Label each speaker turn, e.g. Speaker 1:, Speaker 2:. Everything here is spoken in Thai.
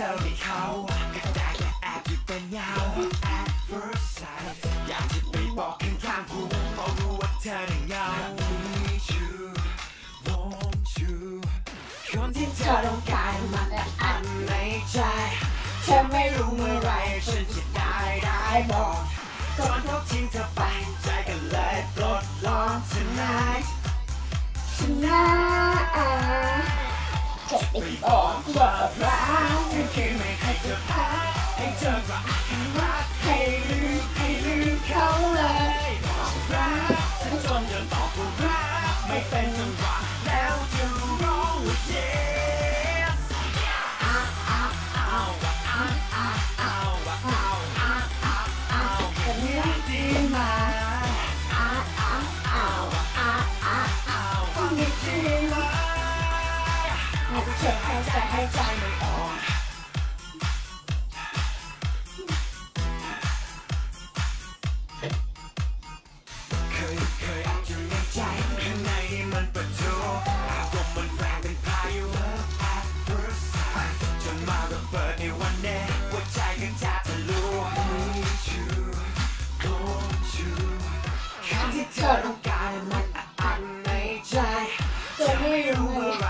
Speaker 1: ธอมีเขาก็ได้แต่แอบอยู่เป็นเงา At first sight อยากจะไปบอกข้างๆหูเพราะรู้ว่าเธอน่ะเหงา Need you want you คนที่เธอต้องการมันแอบอันในใจเธอไม่รู้เมื่อไรฉันจะได้ได้บอกก่อนเขาทิ้งเธอไปใจก็เลยปลดล็อก tonight
Speaker 2: ชนะจะไปบอกบอกรัก
Speaker 1: ที่ คือไม่ให้เธอพักให้เธอรักให้รักให้ลืมให้ลืมเขาเลยบอกรักฉันจนเดินบอกว่ารักไม่เป็นจังหวะแล้วจะร้องว่า yes อ้าวอ้าวอ้าวอ้าวอ้าวอ้าวอ้าวอ้าวอ้าวอ้าวแบบนี้ดีไหม
Speaker 2: อ้าวอ้าวอ้าวอ้าวอ้าวอ้าว
Speaker 1: ฟังอีไหม
Speaker 2: ให้เธอให้ใจให้ใจ
Speaker 1: เธอต้องการมันอัดในใจจะไม่รู้เมื่